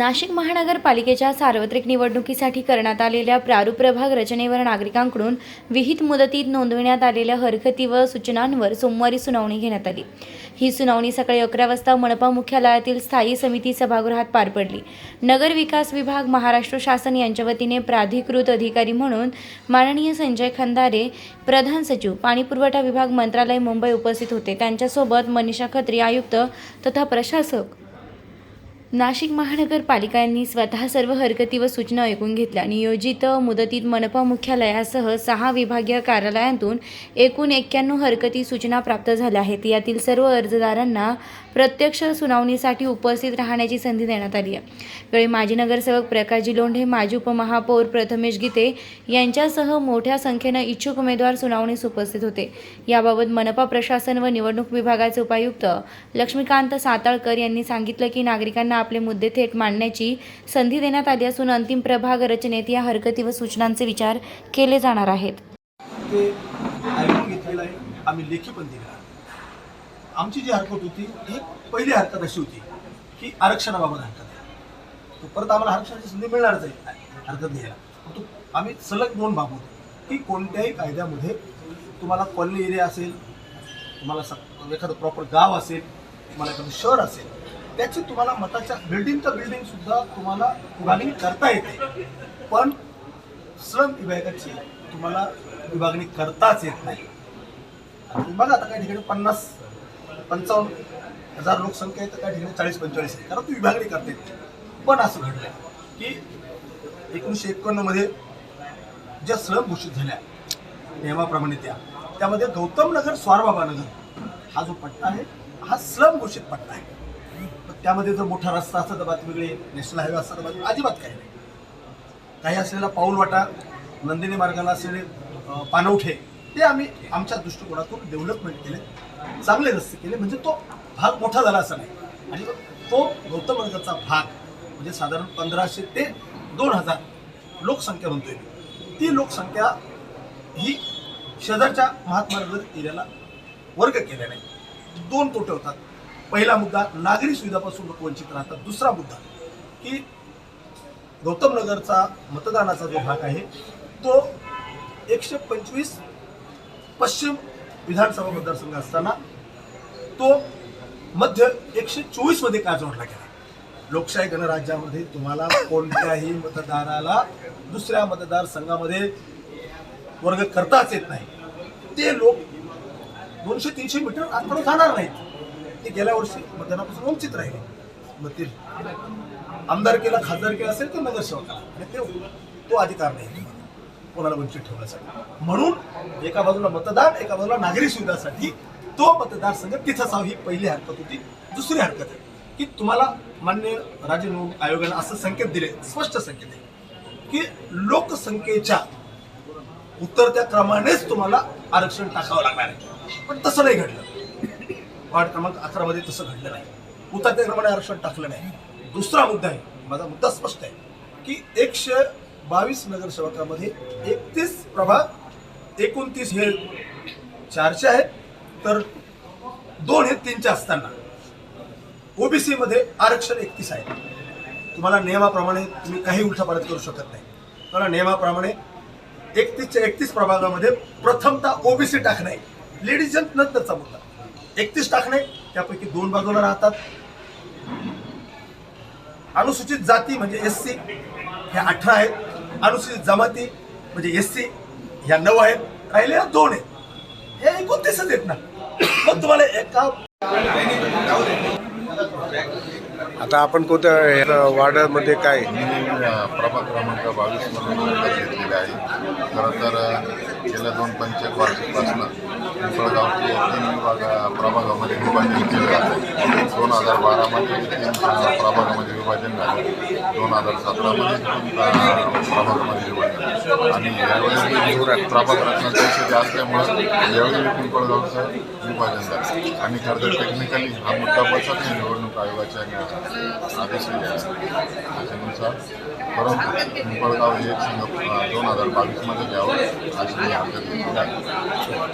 नाशिक महानगरपालिकेच्या सार्वत्रिक निवडणुकीसाठी करण्यात आलेल्या प्रारूप प्रभाग रचनेवर नागरिकांकडून विहित मुदतीत नोंदविण्यात आलेल्या हरकती व सूचनांवर सोमवारी सुनावणी घेण्यात आली. ही सुनावणी सकाळी अकरा वाजता मनपा मुख्यालयातील स्थायी समिती सभागृहात पार पडली. नगर विकास विभाग महाराष्ट्र शासन यांच्या वतीने प्राधिकृत अधिकारी म्हणून माननीय संजय खंदारे प्रधान सचिव पाणीपुरवठा विभाग मंत्रालय मुंबई उपस्थित होते. त्यांच्यासोबत मनीषा खत्री आयुक्त तथा प्रशासक नाशिक महानगरपालिका यांनी स्वतः सर्व हरकती व सूचना ऐकून घेतल्या. नियोजित मुदतीत मनपा मुख्यालयासह सहा विभागीय कार्यालयांतून एकूण एक्क्याण्णव हरकती सूचना प्राप्त झाल्या आहेत. यातील सर्व अर्जदारांना प्रत्यक्ष सुनावणीसाठी उपस्थित राहण्याची संधी देण्यात आली आहे. यावेळी माजी नगरसेवक प्रकाशजी लोंढे माजी उपमहापौर प्रथमेश गीते यांच्यासह मोठ्या संख्येनं इच्छुक उमेदवार सुनावणीस उपस्थित होते. याबाबत मनपा प्रशासन व निवडणूक विभागाचे उपायुक्त लक्ष्मीकांत साताळकर यांनी सांगितलं की नागरिकांना आपले मुद्दे थेट मांडण्याची संधी देण्यात आली असून अंतिम प्रभाग रचनेत या हरकती व सूचनांचे विचार केले जाणार आहेत. आम्ही लेखी पण दिला आमची जी हरकत होती ही पहिली हरकत अशी होती की आरक्षणाबाबत हरकत आहे. तो परत आम्हाला आरक्षणाची संधी मिळणारच आहे. हरकत घ्यायला तो आम्ही सलग दोन भाग होतो की कोणत्याही कायद्यामध्ये तुम्हाला कॉलनी एरिया असेल तुम्हाला एखादं प्रॉपर गाव असेल तुम्हाला एखादं शहर असेल त्याची तुम्हाला मताच्या बिल्डिंगचं बिल्डिंग सुद्धा तुम्हाला विभागणी करता येते. पण श्रम विभागाची तुम्हाला विभागणी करताच येत नाही. बघा आता काही ठिकाणी पन्नास पंचावन्न हजार लोकसंख्या आहे तर काही ठिकाणी चाळीस पंचेचाळीस आहे. कारण ती विभागणी करता. पण असं घडलं की एकोणीसशे एकोणमध्ये ज्या श्रम घोषित झाल्या नियमाप्रमाणे त्या त्यामध्ये गौतम नगर स्वारबाबा नगर हा जो पट्टा आहे हा श्रम घोषित पट्टा आहे. त्यामध्ये जर मोठा रस्ता असता तर बात वेगळी नॅशनल हायवे असता तर बातमी अजिबात काही नाही. काही असलेला पाऊलवाटा नंदिनी मार्गाला असलेले पानवठे ते आम्ही आमच्या दृष्टिकोनातून डेव्हलपमेंट केले. चांगले रस्ते केले. म्हणजे तो भाग मोठा झाला असा नाही. आणि तो गौतम नगरचा भाग म्हणजे साधारण पंधराशे ते दोन हजार लोकसंख्या म्हणतोय ती लोकसंख्या ही शेजारच्या महात्मा नगर एरियाला वर्ग केल्या नाही दोन तोटे होतात. पहिला मुद्दा नागरी सुविधापासून लोक वंचित राहतात. दुसरा मुद्दा की गौतम नगरचा मतदानाचा जो भाग आहे तो एकशे पंचवीस पश्चिम विधानसभा मतदारसंघ असताना तो मध्य एकशे चोवीसमध्ये का जोडला गेला? लोकशाही गणराज्यामध्ये तुम्हाला कोणत्याही मतदाराला दुसऱ्या मतदारसंघामध्ये वर्ग करताच येत नाही. ते लोक दोनशे तीनशे मीटर आतमध्ये जाणार नाहीत. ते गेल्या वर्षी मतदानापासून वंचित राहिले. मग ते आमदार केला खासदार केला असेल तर नगरसेवकाला आणि ते तो अधिकार नाही. कोणाला वंचित ठेवण्यासाठी. म्हणून एका बाजूला मतदान एका बाजूला नागरी सुविधासाठी तो मतदारसंघ तिथं असावा ही पहिली हरकत होती. दुसरी हरकत आहे की तुम्हाला मान्य राज्य निवडणूक आयोगाने असं संकेत दिले स्पष्ट संकेत आहे की लोकसंख्येच्या उतरत्या क्रमानेच तुम्हाला आरक्षण टाकावं लागणार आहे. पण तसं नाही घडलं. वार्ड क्रमांक अकरामध्ये तसं घडलं नाही. उतरत्याप्रमाणे आरक्षण टाकलं नाही. दुसरा मुद्दा आहे माझा मुद्दा स्पष्ट आहे की एकशे बावीस नगरसेवकामध्ये एकतीस प्रभाग एकोणतीस हे चारशे आहेत तर दोन हे तीनचे असताना. ओबीसीमध्ये आरक्षण एकतीस आहे. तुम्हाला नियमाप्रमाणे तुम्ही काही उलटापालट करू शकत नाही. तुम्हाला नियमाप्रमाणे एकतीसच्या एकतीस प्रभागामध्ये प्रथमतः ओबीसी टाकणे लेडीज नंतरचा मुद्दा. एकतीस टाकणे त्यापैकी दोन बाजूला राहतात. अनुसूचित जाती म्हणजे एस सी ह्या अठरा आहेत. अनुसूचित जमाती म्हणजे एस सी ह्या नऊ आहेत. राहिलेल्या दोन आहेत. हे एकोणतीसच आहेत ना. मग तुम्हाला एका आता आपण कोणत्या वार्डामध्ये काय? प्रभाग क्रमांक बावीसमध्ये घेतलेली आहे. खरं तर गेल्या दोन पंचायत वार्षिकपासून पिंपळगावचे तीन विभाग प्रभागामध्ये विभाजन केलं आहे दोन हजार बारामध्ये तीन प्रभागामध्ये विभाजन झालं. दोन हजार सतरामध्ये तीन प्रभागामध्ये विभाजन आणि यावेळी प्रभाग रचना असल्यामुळं यावेळी पिंपळगावचं विभाजन झालं. आणि खरं तर टेक्निकली हा मुद्दा बसत नाही निवडणूक आयोगाच्या न्या- आदेश त्याच्यानुसार परंतु पिंपळगाव हे एक संघ दोन हजार बावीसमध्ये घ्यावं अशी मी हरकत आहे